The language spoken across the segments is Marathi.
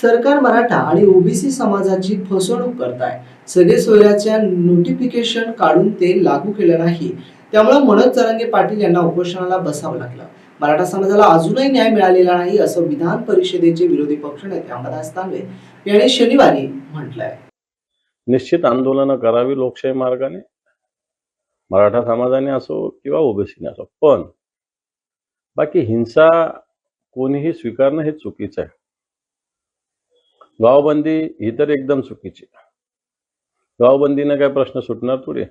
सरकार मराठा आणि ओबीसी समाजाची फसवणूक करत आहे सगळे सोयऱ्याच्या नोटिफिकेशन काढून ते लागू केलं नाही. त्यामुळे मनोज जरांगे पाटील यांना उपोषणाला बसावं लागलं. मराठा समाजाला अजूनही न्याय मिळालेला नाही असं विधान परिषदेचे विरोधी पक्षनेते अंबादास तांबे यांनी शनिवारी म्हटलंय. निश्चित आंदोलनं करावी लोकशाही मार्गाने मराठा समाजाने असो किंवा ओबीसीने असो. पण बाकी हिंसा कोणीही स्वीकारणं हे चुकीचं आहे. गावबंदी ही तर एकदम चुकीची. गावबंदीनं काय प्रश्न सुटणार थोडे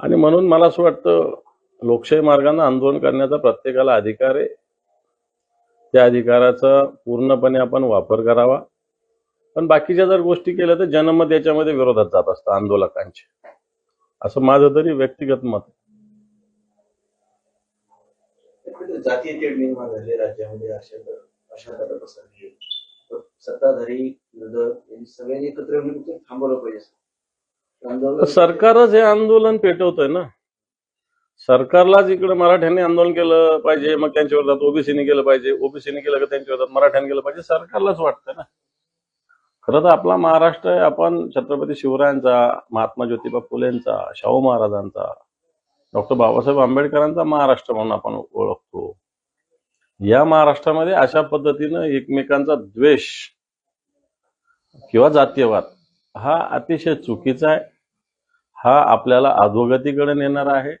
आणि म्हणून मला असं वाटतं लोकशाही मार्गाने आंदोलन करण्याचा प्रत्येकाला अधिकार आहे. त्या अधिकाराचा पूर्णपणे आपण वापर करावा. पण बाकीच्या जर गोष्टी केल्या तर जनमत याच्यामध्ये विरोधात जात असतं आंदोलकांचे. असं माझं तरी व्यक्तिगत मत आहे. जातीय तेढ निर्माण राज्यामध्ये अशा अशा सत्ताधारी सगळ्यांनी एकत्र येऊन थांबवलं पाहिजे. सरकारच हे आंदोलन पेटवतंय ना? सरकारलाच इकडे मराठ्यांनी आंदोलन केलं पाहिजे मग त्यांच्या विरोधात ओबीसीने केलं पाहिजे. ओबीसीने केलं का त्यांच्या विरोधात मराठ्यांनी केलं पाहिजे? सरकारलाच वाटतं ना? खरं तर आपला महाराष्ट्र आहे आपण छत्रपती शिवरायांचा महात्मा ज्योतिबा फुलेंचा शाहू महाराजांचा डॉक्टर बाबासाहेब आंबेडकरांचा महाराष्ट्र म्हणून आपण ओळखतो. या महाराष्ट्रामध्ये अशा पद्धतीनं एकमेकांचा द्वेष किंवा जातीयवाद हा अतिशय चुकीचा आहे. हा आपल्याला अधोगतीकडे नेणार आहे.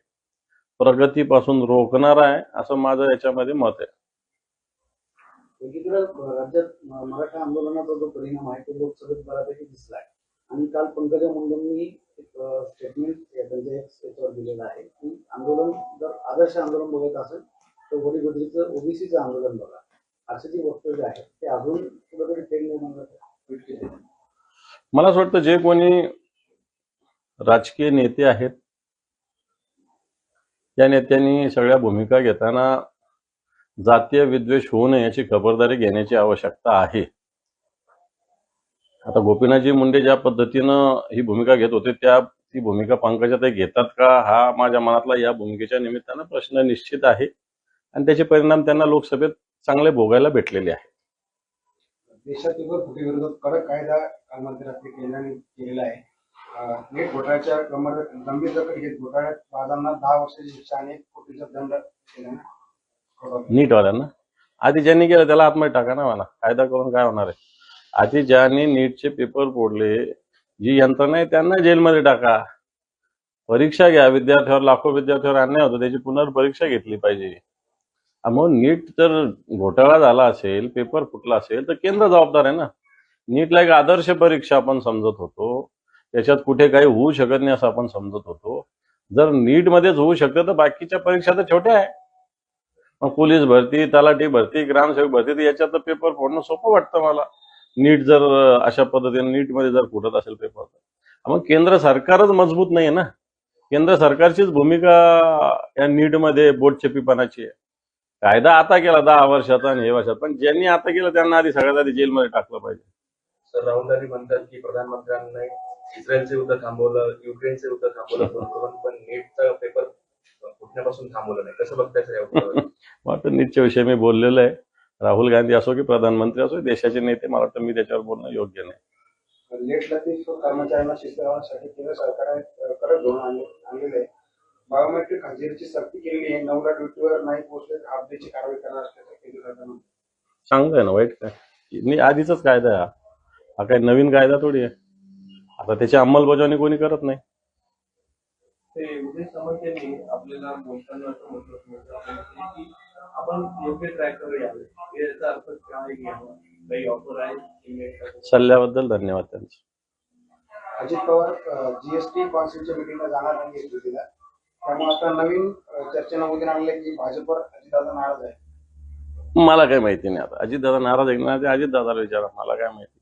प्रगतीपासून रोखणार आहे असं माझं याच्यामध्ये मत आहे. एकीकडे राज्यात मराठा आंदोलनाचा जो परिणाम आहे तो लोकसभेत बऱ्यापैकी दिसलाय. आणि काल पंकजा मुंडेंनी एक स्टेटमेंट म्हणजे त्यांच्या एक स्टेटवर दिलेलं आहे की आंदोलन जर आदर्श आंदोलन बघत असेल तर वडीगोदरीचं ओबीसीचं आंदोलन बघा. असं जे वक्तव्य आहे ते अजून कुठेतरी ट्रेंड निर्माण मला असं वाटतं जे कोणी राजकीय नेते आहेत या नेत्यांनी सगळ्या भूमिका घेताना जातीय विद्वेष होऊ नये याची खबरदारी घेण्याची आवश्यकता आहे. आता गोपीनाथजी मुंडे ज्या पद्धतीनं ही भूमिका घेत होते त्या ती भूमिका पंकजा ते घेतात का? हा माझ्या मनातला या भूमिकेच्या निमित्तानं प्रश्न निश्चित आहे. आणि त्याचे परिणाम त्यांना लोकसभेत चांगले भोगायला भेटलेले कडक कायदा काल मध्यरात्री केंद्राने केलेला आहे. नेट घोटाळ्याच्या गंभीर गंभीर दखल घेत घोटाळ्यात बाजांना दहा वर्षाची शिक्षा आणि एक कोटीचा दंड केल्याने ठोठावला. नीटवाल्यांना? आधी ज्यांनी केलं त्याला आतमध्ये टाका ना मला. कायदा करून काय होणार आहे? आधी ज्यांनी नीटचे पेपर फोडले जी यंत्रणा आहे त्यांना जेलमध्ये टाका. परीक्षा घ्या विद्यार्थ्यावर लाखो विद्यार्थ्यावर अन्याय होतो त्याची पुनर्परीक्षा घेतली पाहिजे. मग नीट जर घोटाळा झाला असेल पेपर फुटला असेल तर केंद्र जबाबदार आहे ना. नीटला एक आदर्श परीक्षा आपण समजत होतो. त्याच्यात कुठे काही होऊ शकत नाही असं आपण समजत होतो. जर नीटमध्येच होऊ शकतं तर बाकीच्या परीक्षा तर छोट्या आहे. मग पोलीस भरती तलाठी भरती ग्रामसेवक भरती याच्यात तर पेपर फोडणं सोपं वाटतं मला. नीट जर अशा पद्धतीने नीटमध्ये जर फुटत असेल पेपर तर. मग केंद्र सरकारच मजबूत नाही ना. केंद्र सरकारचीच भूमिका या नीटमध्ये बोटछेपीपणाची आहे. कायदा आता केला दहा वर्षाचा आणि हे वर्षात पण ज्यांनी आता केलं त्यांना आधी सगळ्यात आधी जेलमध्ये टाकलं पाहिजे. सर राहुल गांधी म्हणतात की प्रधानमंत्र्यांनी इस्रायलचं युद्ध थांबवलं युक्रेनचं युद्ध थांबवलं पण करून पण नीटचा पेपर फुटण्यापासून थांबवलं नाही. कसं बघताय सर या? वाटतं नीटच्या विषयी मी बोललेलो आहे. राहुल गांधी असो की प्रधानमंत्री असो देशाचे नेते मला वाटतं मी त्याच्यावर बोलणं योग्य नाही. लेट लतीफ कर्मचाऱ्यांना शिस्त लावण्यासाठी केंद्र सरकारने अं, कडक धोरण आणले- आणलेले आहे. बायोमेट्रिक हजेरीची सक्ती केलेली आहे. नऊला ड्युटीवर नाही पोहोचले तर अपडेटची कारवाई करणार असल्याचं केंद्र सरकारनं चांगलं आहे ना वाईट काय? नाही आधीचाच कायदा आहे हा. हा काही नवीन कायदा थोडी आहे. आता त्याची अंमलबजावणी कोणी करत नाही. ते उदय सामंत यांनी आपल्याला बोलताना असं म्हटलं होतं की आपण योग्य ट्रॅकवर यावे याचा अर्थ काय घ्यावा काही ऑफर आहे email सल्ल्याबद्दल धन्यवाद त्यांचं. अजित पवार जीएसटी कौन्सिलच्या मिटिंगला जाणार नाही त्यामुळे आता नवीन चर्चेला वगैरे आणलं की भाजपवर अजितदादा नाराज आहे मला काय माहिती नाही आता. अजितदादा नाराज आहे ना ते अजितदादाला विचारा मला काय माहिती.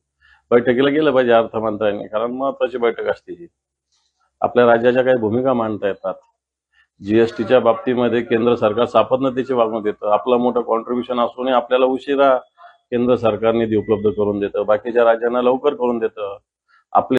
बैठकीला गेलं पाहिजे अर्थमंत्र्यांनी कारण महत्वाची बैठक असते ही. आपल्या राज्याच्या काही भूमिका मांडता येतात. जीएसटीच्या बाबतीमध्ये केंद्र सरकार सापत्नतेची वागणूक देतं. आपलं मोठं कॉन्ट्रीब्युशन असूनही आपल्याला उशिरा केंद्र सरकार निधी उपलब्ध करून देतं. बाकीच्या राज्यांना लवकर करून देतं. आपले